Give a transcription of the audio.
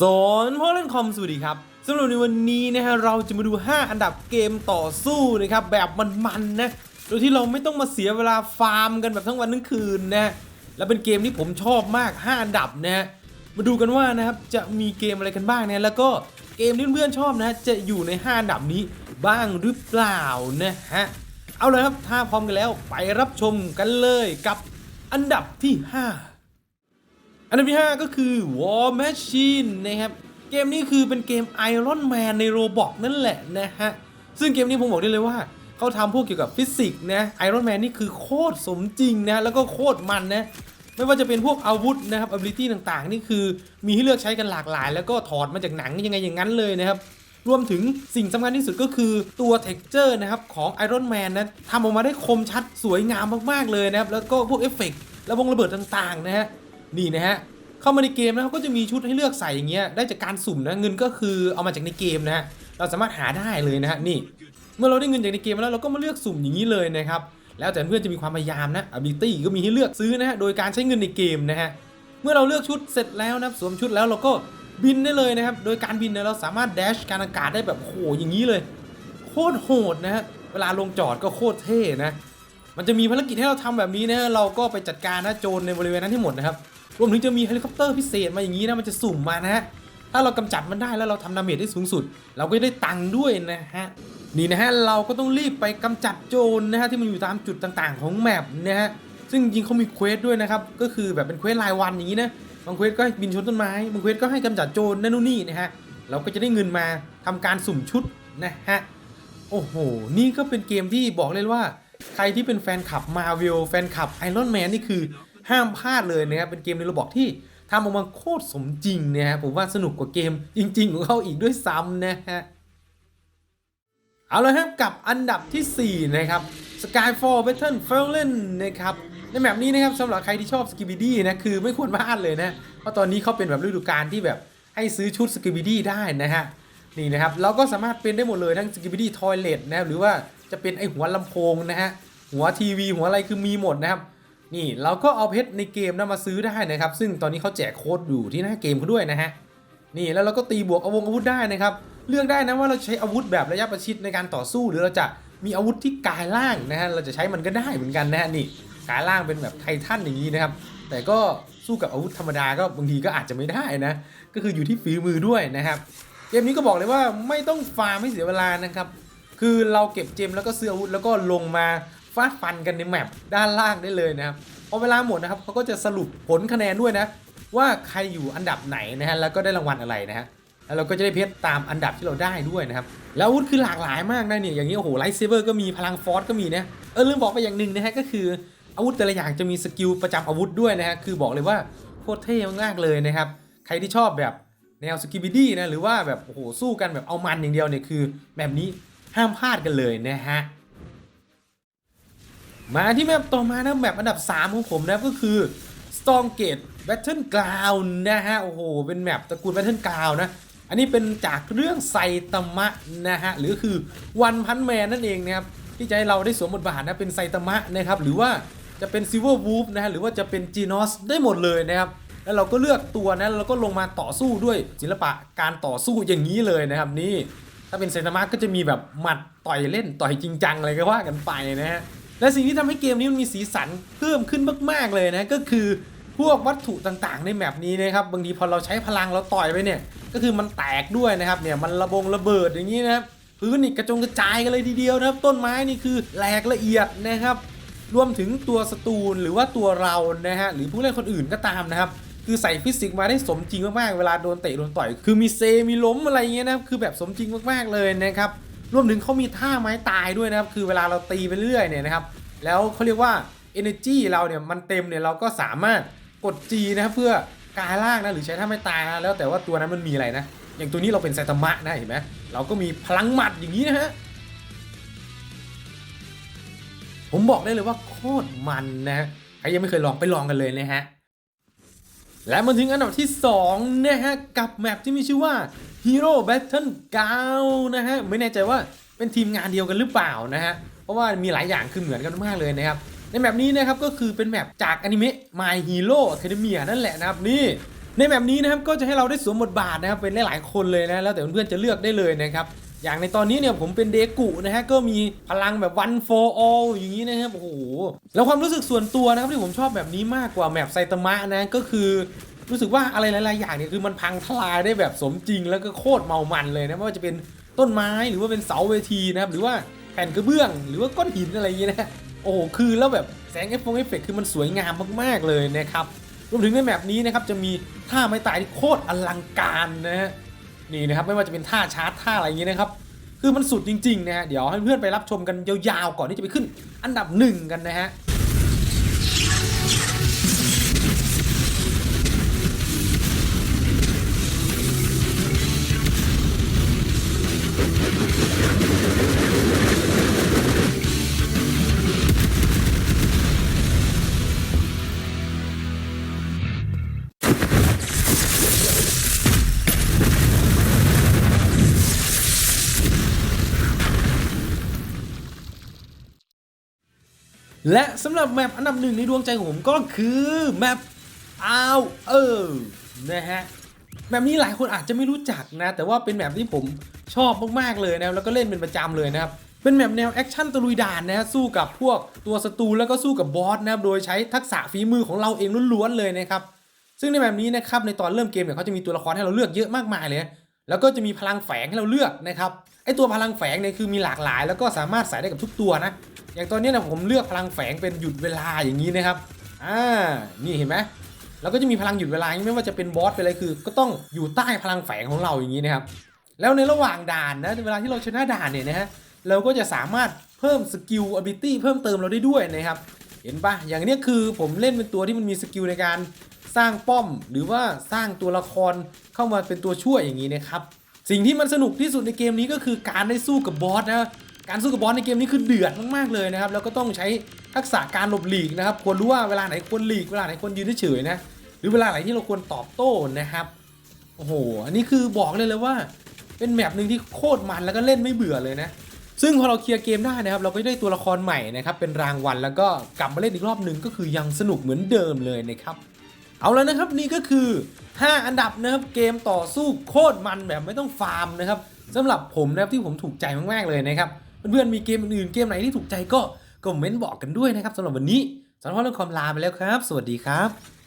สอนพ่อเล่นคอมสวัสดีครับสำหรับในวันนี้นะฮะเราจะมาดู 5 อันดับเกมต่อสู้นะครับแบบมันๆนะโดยที่เราไม่ต้องมาเสียเวลาฟาร์มกันแบบทั้งวันทั้งคืนนะและเป็นเกมที่ผมชอบมาก 5 อันดับนะฮะมาดูกันว่านะครับจะมีเกมอะไรกันบ้างนะแล้วก็เกมที่เพื่อนๆชอบนะจะอยู่ใน 5 อันดับนี้บ้างหรือเปล่านะฮะเอาเลยครับถ้าพร้อมกันแล้วไปรับชมกันเลยกับอันดับที่ 5 อันดับที่ 5 ก็คือ War Machine นะครับ เกมนี้คือเป็นเกม Iron Man ในโรบอกนั่นแหละนะฮะ ซึ่งเกมนี้ผมบอกได้เลยว่า เขาทำพวกเกี่ยวกับฟิสิกส์นะ Iron Man นี่คือโคตรสมจริงนะ แล้วก็โคตรมันนะ ไม่ว่าจะเป็นพวกอาวุธนะครับ ability ต่างๆ นี่คือมีให้เลือกใช้กันหลากหลาย แล้วก็ถอดมาจากหนังยังไงอย่างนั้นเลยนะครับรวมถึงสิ่งสำคัญที่สุดก็คือตัว texture นะครับของ Iron Man นะทำออกมาได้คมชัดสวยงามมากๆเลยนะครับ แล้วก็พวกเอฟเฟกต์และวงระเบิดต่างๆนะฮะ นี่นะฮะเข้ามาในเกมนะครับก็จะมีชุดให้เลือกใส่อย่างเงี้ยได้จากการสุ่มนะเงินก็คือเอามาจากในเกมนะฮะเราสามารถหาได้เลยนะฮะนี่เมื่อเราได้เงินจากในเกมแล้วเราก็มาเลือกสุ่มอย่างนี้เลยนะครับแล้วแต่เพื่อนจะมีความพยายามนะ ability ก็มีให้เลือกซื้อนะฮะโดยการใช้เงินในเกมนะฮะเมื่อเราเลือกชุดเสร็จแล้วนะสวมชุดแล้วเราก็บินได้เลยนะครับโดยการบินเนี่ยเราสามารถแดชการอากาศได้แบบโหอย่างนี้เลย โคตรโหดนะฮะเวลาลงจอดก็โคตรเท่นะมันจะมีภารกิจให้เราทำแบบนี้นะฮะเราก็ไปจัดการนะโจรในบริเวณนั้นให้หมดนะครับ รวมถึงจะมีเฮลิคอปเตอร์พิเศษมาอย่างนี้นะมันจะสุ่มมานะฮะถ้าเรากำจัดมันได้แล้วเราทำดาเมจได้สูงสุด เราก็ได้ตังค์ด้วยนะฮะนี่นะฮะเราก็ต้องรีบไปกำจัดโจรนะฮะที่มันอยู่ตามจุดต่างๆ ของแมปนะฮะซึ่งจริงเขามีเควสด้วยนะครับก็คือแบบเป็นเควสรายวันอย่างนี้นะบางเควสก็ให้บินชนต้นไม้บางเควสก็ให้กำจัดโจรนั่นนู่นนี่นะฮะเราก็จะได้เงินมาทำการสุ่มชุดนะฮะโอ้โห นี่ก็เป็นเกมที่บอกเลยว่า ใครที่เป็นแฟนคลับมาวิ l แฟนคลับไอรอนแมนนี่คือ ห้ามพลาดเลยนะครับ เป็นเกมในระบอกที่ทำออกมาโคตรสมจริงนะฮะผมว่าสนุกกว่าเกมจริง ๆ ของเขาอีกด้วยซ้ำนะฮะเอาละครับกับอันดับทีสี่4 นะครับ Skyfall Battle f a l l e n นะครับในแบบนี้นะครับสำหรับใครที่ชอบ s k i b i d y นะคือไม่ควรพลาดเลยนะ เพราะตอนนี้เขาเป็นแบบฤดูกาลที่แบบให้ซื้อชุด s k i b i d y ได้นะฮะนี่นะครับเราก็สามารถเป็นได้หมดเลยทั้ง s k i b i d y Toilet นะครับหรือว่าจะเป็นไอหัวลำโพงนะฮะหัวทีวีหัวอะไรคือมีหมดนะครับ นี่เราก็เอาเพชรในเกมนะมาซื้อได้นะครับ ซึ่งตอนนี้เขาแจกโค้ดอยู่ที่หน้าเกมเขาด้วยนะฮะนี่แล้วเราก็ตีบวกเอาวงอาวุธได้นะครับ เลือกได้นะว่าเราจะใช้อาวุธแบบระยะประชิดในการต่อสู้ หรือเราจะมีอาวุธที่กายล่างนะฮะเราจะใช้มันก็ได้เหมือนกันนะฮะนี่กายล่างเป็นแบบไททันอย่างนี้นะครับ แต่ก็สู้กับอาวุธธรรมดาก็บางทีก็อาจจะไม่ได้นะ ก็คืออยู่ที่ฝีมือด้วยนะครับเกมนี้ก็บอกเลยว่าไม่ต้องฟาร์มให้เสียเวลานะครับ คือเราเก็บเจมแล้วก็ซื้ออาวุธแล้วก็ลงมา ฟาดฟันกันในแมปด้านล่างได้เลยนะครับพอเวลาหมดนะครับเขาก็จะสรุปผลคะแนนด้วยนะ ว่าใครอยู่อันดับไหนนะฮะแล้วก็ได้รางวัลอะไรนะฮะแล้วเราก็จะได้เพชรตามอันดับที่เราได้ด้วยนะครับ แล้วอาวุธคือหลากหลายมากนะเนี่ยอย่างนี้โอ้โหไลท์เซเบอร์ก็มีพลังฟอสก็มีนะเออลืมบอกไปอย่างหนึ่งนะฮะก็คืออาวุธแต่ละอย่างจะมีสกิลประจำอาวุธด้วยนะฮะคือบอกเลยว่าโคตรเท่มากๆเลยนะครับ ใครที่ชอบแบบแนวสกิบิดี้นะหรือว่าแบบโอ้โหสู้กันแบบเอามันอย่างเดียวเนี่ยคือแบบนี้ห้ามพลาดกันเลยนะฮะ มาที่แมปต่อมานะแมปอันดับ 3 ของผมนะก็คือ Stormgate Battleground นะฮะ โอ้โห เป็นแมปตระกูล Battleground นะ อันนี้เป็นจากเรื่องไซตามะนะฮะ หรือคือวันพันแมนนั่นเองนะครับ ที่จะให้เราได้สวมบทบาทนะเป็นไซตามะนะครับ หรือว่าจะเป็น Silver Wolf นะฮะ หรือว่าจะเป็น Genos ได้หมดเลยนะครับ แล้วเราก็เลือกตัวนะแล้วเราก็ลงมาต่อสู้ด้วยศิลปะการต่อสู้อย่างนี้เลยนะครับนี่ถ้าเป็นไซตามะก็จะมีแบบหมัดต่อยเล่นต่อยจริงจังอะไรก็ว่ากันไปนะฮะ และสิ่งที่ทำให้เกมนี้มันมีสีสันเพิ่มขึ้นมากๆเลยนะก็คือพวกวัตถุต่างๆ ในแมปนี้นะครับบางทีพอเราใช้พลังเราต่อยไปเนี่ย ก็คือมันแตกด้วยนะครับเนี่ยมันระบงระเบิดอย่างนี้นะครับพื้นนี่กระจงกระจายกันเลยทีเดียวนะครับ ต้นไม้นี่คือแหลกละเอียดนะครับ รวมถึงตัวสตูนหรือว่าตัวเรานะฮะหรือผู้เล่นคนอื่นก็ตามนะครับ คือใส่ฟิสิกส์มาได้สมจริงมากๆเวลาโดนเตะโดนต่อย คือมีเซมีล้มอะไรเงี้ยนะครับคือแบบสมจริงมากๆเลยนะครับ รวมถึงเขามีท่าไม้ตายด้วยนะครับ คือเวลาเราตีไปเรื่อยเนี่ยนะครับ แล้วเขาเรียกว่า energy เราเนี่ยมันเต็มเนี่ยเราก็สามารถกด G นะครับเพื่อกายล่างนะหรือใช้ท่าไม้ตายนะแล้วแต่ว่าตัวนั้นมันมีอะไรนะ อย่างตัวนี้เราเป็นไซตามะนะเห็นไหมเราก็มีพลังหมัดอย่างนี้นะฮะผมบอกได้เลยว่าโคตรมันนะฮะใครยังไม่เคยลองไปลองกันเลยนะฮะและมาถึงอันดับที่2นะฮะกับแมปที่มีชื่อว่า Hero Battle Ground นะฮะไม่แน่ใจว่าเป็นทีมงานเดียวกันหรือเปล่านะฮะเพราะว่ามีหลายอย่างคือเหมือนกันมากเลยนะครับในแมปนี้นะครับก็คือเป็นแมปจากอนิเมะ My Hero Academia นั่นแหละนะครับนี่ในแบบนี้นะครับก็จะให้เราได้สวมบทบาทนะครับเป็นหลายๆคนเลยนะแล้วแต่เพื่อนๆจะเลือกได้เลยนะครับอย่างในตอนนี้เนี่ยผมเป็นเดกุนะฮะก็มีพลังแบบ one for all อย่างนี้นะครับโอ้โหแล้วความรู้สึกส่วนตัวนะครับที่ผมชอบแบบนี้มากกว่าแมปไซตามะนะก็คือ รู้สึกว่าอะไรหลาย ๆ อย่างเนี่ยคือมันพังทลายได้แบบสมจริงแล้วก็โคตรเมามันเลยนะไม่ว่าจะเป็นต้นไม้หรือว่าเป็นเสาเวทีนะครับหรือว่าแผ่นกระเบื้อง หรือว่าก้อนหินอะไรอย่างเงี้ยนะโอ้โหคือแล้วแบบแสงเอฟเอฟเฟกคือมันสวยงามมาก ๆ เลยนะครับรวมถึงในแมปนี้นะครับจะมีท่าไม้ตายที่โคตรอลังการนะฮะนี่นะครับไม่ว่าจะเป็นท่าชาร์จท่าอะไรอย่างเงี้ยนะครับคือมันสุดจริง ๆ นะฮะเดี๋ยวให้เพื่อนไปรับชมกันยาว ๆ ก่อนที่จะไปขึ้น อันดับหนึ่งกันนะฮะ และสำหรับแมปอันดับหนึ่งในดวงใจของผมก็คือแมปอ้าวเออนะฮะแมปนี้หลายคนอาจจะไม่รู้จักนะ แต่ว่าเป็นแมปที่ผมชอบมากๆเลยนะแล้วก็เล่นเป็นประจำเลยนะครับ เป็นแมปแนวแอคชั่นตะลุยด่านนะฮะสู้กับพวกตัวศัตรูแล้วก็สู้กับบอสนะครับโดยใช้ทักษะฝีมือของเราเองล้วนๆเลยนะครับซึ่งในแบบนี้นะครับในตอนเริ่มเกมเนี่ยเขาจะมีตัวละครให้เราเลือกเยอะมากมายเลยนะแล้วก็จะมีพลังแฝงให้เราเลือกนะครับไอตัวพลังแฝงเนี่ยคือมีหลากหลาย แล้วก็สามารถใส่ได้กับทุกตัวนะ อย่างตอนนี้นะผมเลือกพลังแฝงเป็นหยุดเวลาอย่างนี้นะครับ อ่า นี่เห็นไหมเราก็จะมีพลังหยุดเวลาไม่ว่าจะเป็นบอสเป็นอะไรคือ ก็ต้องอยู่ใต้พลังแฝงของเราอย่างนี้นะครับ แล้วในระหว่างด่านนะเวลาที่เราชนะด่านเนี่ยนะฮะเราก็จะสามารถเพิ่มสกิล ability เพิ่มเติมเราได้ด้วยนะครับ เห็นปะอย่างนี้คือผมเล่นเป็นตัวที่มันมีสกิลในการสร้างป้อม หรือว่าสร้างตัวละครเข้ามาเป็นตัวช่วยอย่างนี้นะครับ สิ่งที่มันสนุกที่สุดในเกมนี้ก็คือการได้สู้กับบอสนะ การสู้กับบอสในเกมนี้คือเดือดมากๆเลยนะครับแล้วก็ต้องใช้ทักษะการหลบหลีกนะครับควรรู้ว่าเวลาไหนควรหลีกเวลาไหนควรยืนเฉยนะหรือเวลาไหนที่เราควรตอบโต้นะครับโอ้โหอันนี้คือบอกเลยเลยว่า เป็นแมปหนึ่งที่โคตรมันแล้วก็เล่นไม่เบื่อเลยนะซึ่งพอเราเคลียร์เกมได้นะครับ เราก็ได้ตัวละครใหม่นะครับ เป็นรางวัลแล้วก็กลับมาเล่นอีกรอบหนึ่งก็คือยังสนุกเหมือนเดิมเลยนะครับ เอาแล้วนะครับนี่ก็คือ 5 อันดับนะครับเกมต่อสู้โคตรมันแบบไม่ต้องฟาร์มนะครับสำหรับผมนะครับที่ผมถูกใจมากๆเลยนะครับ เพื่อนๆมีเกมอื่นๆเกมไหนที่ถูกใจก็คอมเมนต์บอกกันด้วยนะครับสำหรับวันนี้สำหรับเรื่องความลาไปแล้วครับ สวัสดีครับ